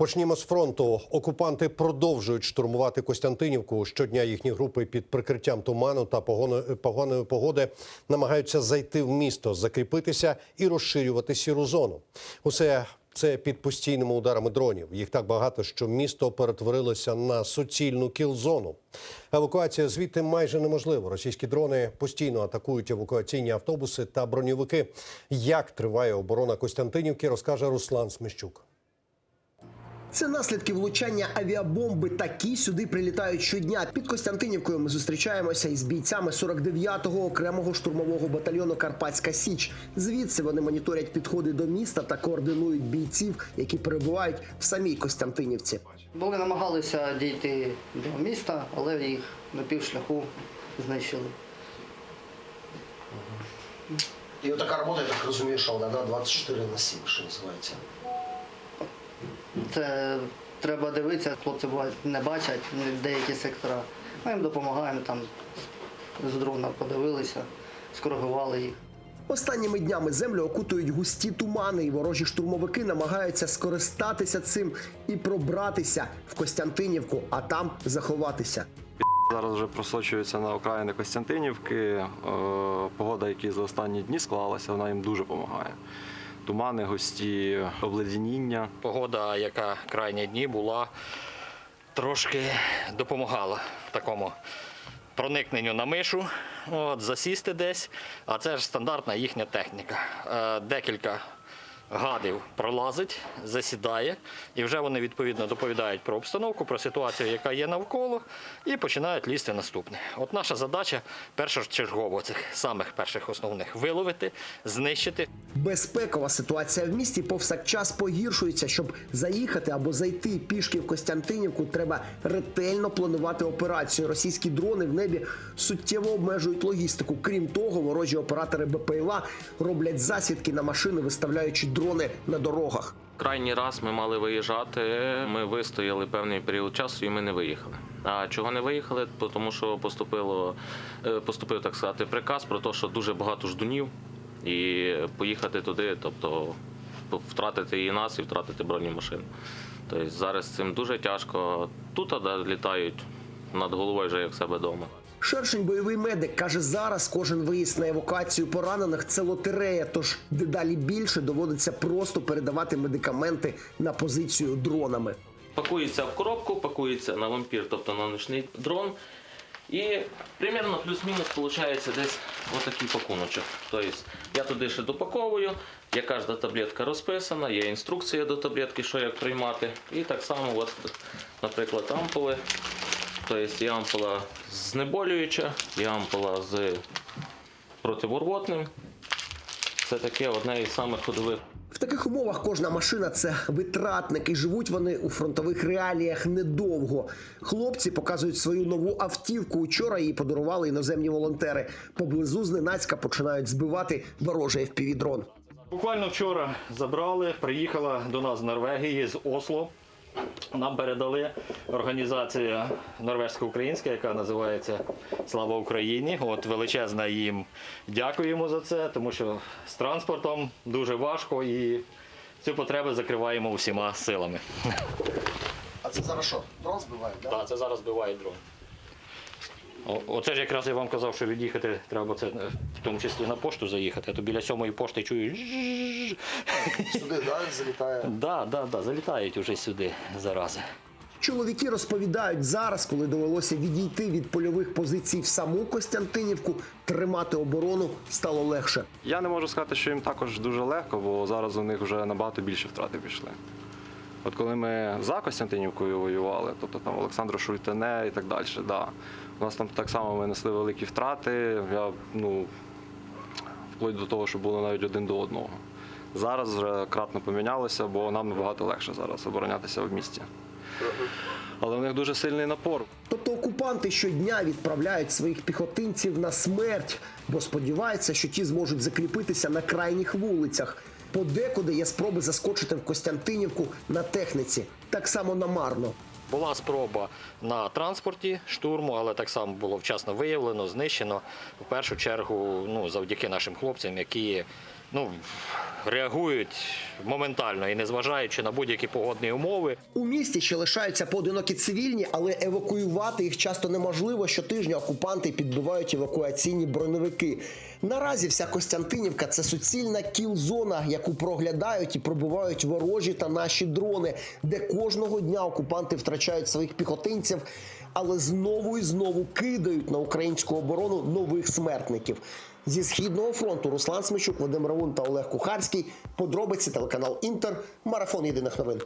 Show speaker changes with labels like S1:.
S1: Почнімо з фронту. Окупанти продовжують штурмувати Костянтинівку. Щодня їхні групи під прикриттям туману та поганої погоди намагаються зайти в місто, закріпитися і розширювати сіру зону. Усе це під постійними ударами дронів. Їх так багато, що місто перетворилося на суцільну кіл-зону. Евакуація звідти майже неможлива. Російські дрони постійно атакують евакуаційні автобуси та броньовики. Як триває оборона Костянтинівки, розкаже Руслан Смещук.
S2: Це наслідки влучання авіабомби. Такі сюди прилітають щодня. Під Костянтинівкою ми зустрічаємося із бійцями 49-го окремого штурмового батальйону Карпатська Січ. Звідси вони моніторять підходи до міста та координують бійців, які перебувають в самій Костянтинівці.
S3: Були намагалися дійти до міста, але їх на півшляху знищили.
S4: І така робота, я так розумію, що вона да, 24 на 7, що називається.
S3: Це треба дивитися, хлопці бувають не бачать деякі сектора. Ми їм допомагаємо там з дрона подивилися, скоригували їх.
S2: Останніми днями землю окутують густі тумани, і ворожі штурмовики намагаються скористатися цим і пробратися в Костянтинівку, а там заховатися.
S5: Зараз вже просочується на окраїни Костянтинівки. Е, Погода, які за останні дні склалася, вона їм дуже допомагає. Тумани, густі, обледеніння.
S6: погода, яка крайні дні була, трошки допомагала такому проникненню на мишу, от, засісти десь. А це ж стандартна їхня техніка. Е, Декілька гадів пролазить, засідає, і вже вони відповідно доповідають про обстановку, про ситуацію, яка є навколо, і починають лізти наступне. От наша задача першочергово цих самих перших основних виловити, знищити,
S2: Безпекова ситуація в місті повсякчас погіршується. Щоб заїхати або зайти пішки в Костянтинівку, треба ретельно планувати операцію. Російські дрони в небі суттєво обмежують логістику. Крім того, ворожі оператори БПЛА роблять засідки на машини, виставляючи дрони на дорогах.
S7: Крайній раз ми мали виїжджати. Ми вистояли певний період часу і ми не виїхали. А чого не виїхали? Тому що поступило, е, поступив так сказати приказ про те, що дуже багато ждунів, і поїхати туди, тобто втратити і нас, і втратити бронемашину. Тобто зараз цим дуже тяжко. Тут літають над головою вже як себе вдома.
S2: Шершень бойовий медик каже, зараз кожен виїзд на евакуацію поранених це лотерея. Тож дедалі більше доводиться просто передавати медикаменти на позицію дронами.
S7: Пакується в коробку, пакується на вампір, тобто на ночний дрон. І примерно плюс-мінус виходить десь отакий пакуночок. Тобто я туди ще допаковую, є кожна таблетка розписана, є інструкція до таблетки, що як приймати. І так само, от, наприклад, ампули. Тобто є ампула знеболююча, є ампула з противорвотним. Це таке одне із самих ходових
S2: В таких умовах кожна машина це витратник, і живуть вони у фронтових реаліях недовго. Хлопці показують свою нову автівку. Учора її подарували іноземні волонтери. Поблизу зненацька починають збивати ворожий FPV-дрон.
S6: Буквально вчора забрали, приїхала до нас з Норвегії, з Осло. Нам передали організація норвежсько-українська, яка називається Слава Україні. От величезна їм дякуємо за це, тому що з транспортом дуже важко і цю потребу закриваємо усіма силами.
S4: А це зараз що? Дрон збиває, да?
S6: Так, це зараз збиває дрон. Оце ж якраз я вам казав, що від'їхати треба це е, в тому числі на пошту заїхати, а то біля сьомої пошти чую.
S4: Сюди, да, залітає.
S6: Да, да, да, залітають уже сюди зарази.
S2: Чоловіки розповідають зараз, коли довелося відійти від польових позицій в саму Костянтинівку, тримати оборону стало легше.
S5: Я не можу сказати, що їм також дуже легко, бо зараз у них вже набагато більше втрати пішли. От коли ми за Костянтинівкою воювали, тобто там Олександро Шультене і так далі, да. у нас там так само ми несли великі втрати. Я, ну, вплоть до того, що було навіть один до одного. Зараз вже кратно помінялося, бо нам набагато легше зараз оборонятися в місті. Але в них дуже сильний напор.
S2: Тобто окупанти щодня відправляють своїх піхотинців на смерть, бо сподіваються, що ті зможуть закріпитися на крайніх вулицях. Подекуди є спроби заскочити в Костянтинівку на техніці, так само намарно.
S6: Була спроба на транспорті штурму, але так само було вчасно виявлено, знищено. В першу чергу, ну, завдяки нашим хлопцям, які ну, реагують моментально і незважаючи на будь-які погодні умови.
S2: У місті ще лишаються поодинокі цивільні, але евакуювати їх часто неможливо. Щотижня окупанти підбивають евакуаційні броневики. Наразі вся Костянтинівка це суцільна кіл-зона, яку проглядають і пробивають ворожі та наші дрони, де кожного дня окупанти втрачають своїх піхотинців, але знову і знову кидають на українську оборону нових смертників. Зі східного фронту Руслан Смичук, Вадим Равун та Олег Кухарський. Подробиці телеканал Інтер. Марафон єдиних новин.